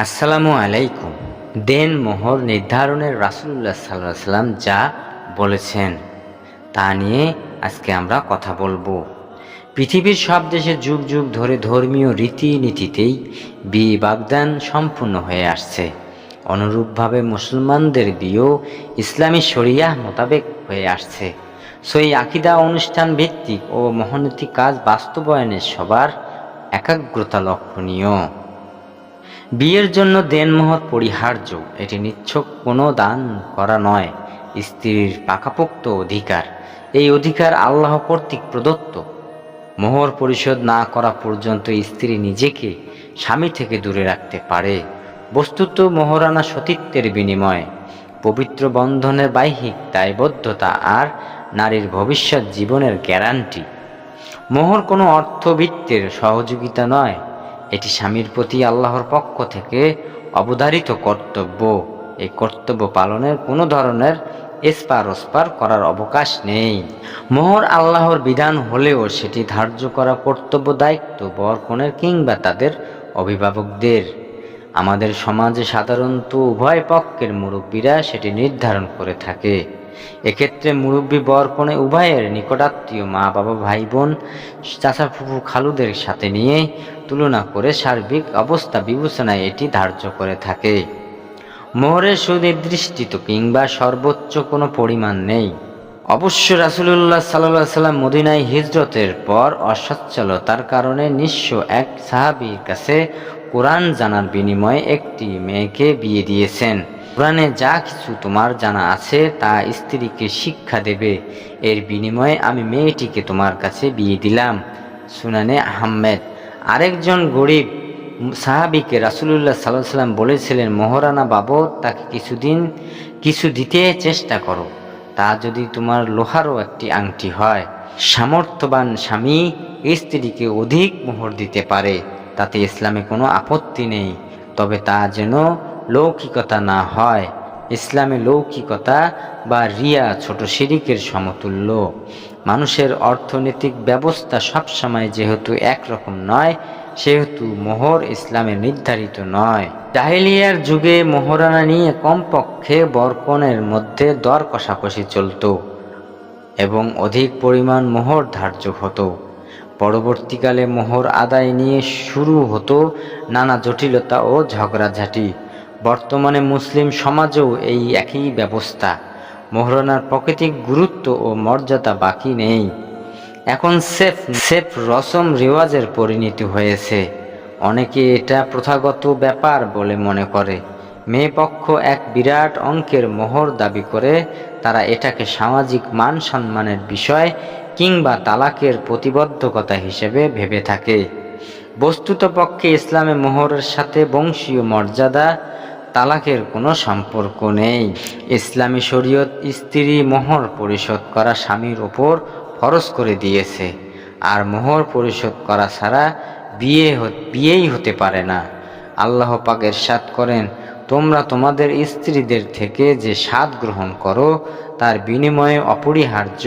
আসসালামু আলাইকুম। দেন মোহর নির্ধারণের রাসুল্লাহ সাল্লাহ সাল্লাম যা বলেছেন, তা নিয়ে আজকে আমরা কথা বলব। পৃথিবীর সব দেশে যুগ যুগ ধরে ধর্মীয় রীতিনীতিতেই বিয়ে বাগদান সম্পূর্ণ হয়ে আসছে। অনুরূপভাবে মুসলমানদের বিয়েও ইসলামী শরিয়াহ মোতাবেক হয়ে আসছে। সেই আকিদা অনুষ্ঠান ভিত্তিক ও মহানৈতিক কাজ বাস্তবায়নের সবার একাগ্রতা লক্ষণীয়। বিয়ের জন্য দেনমোহর পরিহার্য। এটি নিচ্ছক কোনো দান করা নয়। স্ত্রীর পাকাপোক্ত অধিকার। এই অধিকার আল্লাহ কর্তৃক প্রদত্ত। মোহর পরিশোধ না করা পর্যন্ত স্ত্রী নিজেকে স্বামী থেকে দূরে রাখতে পারে। বস্তুত মোহরানা সতীত্বের বিনিময়। পবিত্র বন্ধনের বাহ্যিক দায়বদ্ধতা আর নারীর ভবিষ্যৎ জীবনের গ্যারান্টি। মোহর কোনো অর্থবিত্তের সহযোগিতা নয়। এটি স্বামীর প্রতি আল্লাহর পক্ষ থেকে অবধারিত কর্তব্য। এই কর্তব্য পালনের কোনো ধরনের এসপার ওসপার করার অবকাশ নেই। মোহর আল্লাহর বিধান হলেও সেটি ধার্য করা কর্তব্য দায়িত্ব বর কনের কিংবা তাদের অভিভাবকদের। আমাদের সমাজে সাধারণত উভয় পক্ষের মুরব্বীরা সেটি নির্ধারণ করে থাকে। এক্ষেত্রে মুরব্বী বর কনে উভয়ের নিকটাত্মীয় মা বাবা ভাই বোন চাচা ফুফু খালুদের সাথে নিয়ে তুলনা করে সার্বিক অবস্থা বিবেচনায় এটি ধার্য করে থাকে। মোহরের সুনির্দিষ্ট কিংবা সর্বোচ্চ কোনো পরিমাণ নেই। অবশ্য রাসুলুল্লাহ সাল্লাহ সাল্লাম মদিনায় হিজরতের পর অসচ্ছলতার কারণে নিঃস্ব এক সাহাবির কাছে কোরআন জানার বিনিময়ে একটি মেয়েকে বিয়ে দিয়েছেন। কোরআনে যা কিছু তোমার জানা আছে তা স্ত্রীকে শিক্ষা দেবে। এর বিনিময়ে আমি মেয়েটিকে তোমার কাছে বিয়ে দিলাম। সুনানে আহমেদ। আরেকজন গরিব সাহাবিকে রাসুলুল্লাহ সাল্লাহ সাল্লাম বলেছিলেন, মোহরানা বাবদ তাকে কিছুদিন কিছু দিতে চেষ্টা করো। তা যদি তোমার লোহারও একটি আংটি হয়। সামর্থ্যবান স্বামী স্ত্রীকে অধিক মোহর দিতে পারে। তাতে ইসলামে কোনো আপত্তি নেই, তবে তা যেন লৌকিকতা না হয়। ইসলামে লৌকিকতা বা রিয়া ছোট শিরিকের সমতুল্য। মানুষের অর্থনৈতিক ব্যবস্থা সবসময় যেহেতু একরকম নয়, সেহেতু মোহর ইসলামে নির্ধারিত নয়। জাহিলিয়ার যুগে মোহরানা নিয়ে কমপক্ষে বরকনের মধ্যে দর কষাকষি চলত এবং অধিক পরিমাণ মোহর ধার্য হতো। পরবর্তীকালে মোহর আদায় নিয়ে শুরু হতো নানা জটিলতা ও ঝগড়াঝাটি। বর্তমানে মুসলিম সমাজেও এই একই ব্যবস্থা। মোহরানার প্রাকৃতিক গুরুত্ব ও মর্যাদা বাকি নেই। এখন সেফ সেফ রসম রেওয়াজের পরিণতি হয়েছে। অনেকে এটা প্রথাগত ব্যাপার বলে মনে করে। মেয়ে পক্ষ এক বিরাট অঙ্কের মোহর দাবি করে তারা এটাকে সামাজিক মান সম্মানের বিষয় কিংবা তালাকের প্রতিবদ্ধকতা হিসেবে ভেবে থাকে। বস্তুত পক্ষে ইসলামে মোহরের সাথে বংশীয় মর্যাদা, তালাকের কোনো সম্পর্ক নেই। ইসলামী শরীয়ত স্ত্রী মোহর পরিশোধ করা স্বামীর ওপর ফরজ করে দিয়েছে। আর মোহর পরিশোধ করা ছাড়া বিয়ে বিয়েই হতে পারে না। আল্লাহ পাক এরশাদ করেন তোমরা তোমাদের স্ত্রীদের থেকে যে স্বাদ গ্রহণ করো, তার বিনিময়ে অপরিহার্য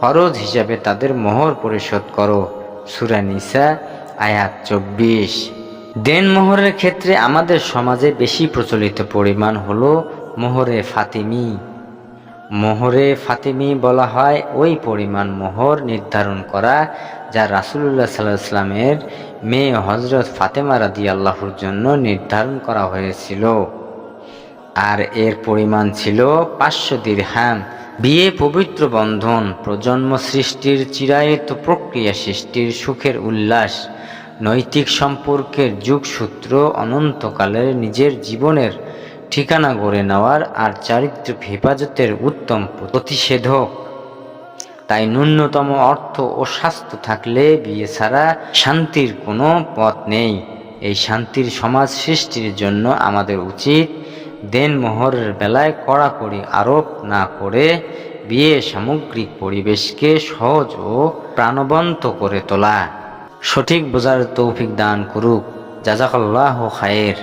খরচ হিসাবে তাদের মোহর পরিশোধ করো। সুরানিসা আয়াত চব্বিশ। দেন মোহরের ক্ষেত্রে আমাদের সমাজে বেশি প্রচলিত পরিমাণ হলো মোহরে ফাতিমি। মোহরে ফাতিমি বলা হয়, ওই পরিমাণ মোহর নির্ধারণ করা যা রাসুলুল্লাহ সাল্লাহ ইসলামের মেয়ে হজরত ফাতেমা রাদি আল্লাহর জন্য নির্ধারণ করা হয়েছিল। আর এর পরিমাণ ছিল পাঁচশো দিরহাম। বিয়ে পবিত্র বন্ধন, প্রজন্ম সৃষ্টির চিরায়িত প্রক্রিয়া সৃষ্টির সুখের উল্লাস, নৈতিক সম্পর্কের যুগসূত্র অনন্তকালের নিজের জীবনের ঠিকানা গড়ে নেওয়ার আর চারিত্র হেফাজতের উত্তম প্রতিষেধক। তাই ন্যূনতম অর্থ ও স্বাস্থ্য থাকলে বিয়ে ছাড়া শান্তির কোনো পথ নেই। এই শান্তির সমাজ সৃষ্টির জন্য আমাদের উচিত দেন মোহরের বেলায় কড়াকড়ি আরোপ না করে বিয়ে সামগ্রিক পরিবেশকে সহজ ও প্রাণবন্ত করে তোলা। সঠিক বোঝার তৌফিক দান করুক। জাজাকাল্লাহ খায়ের।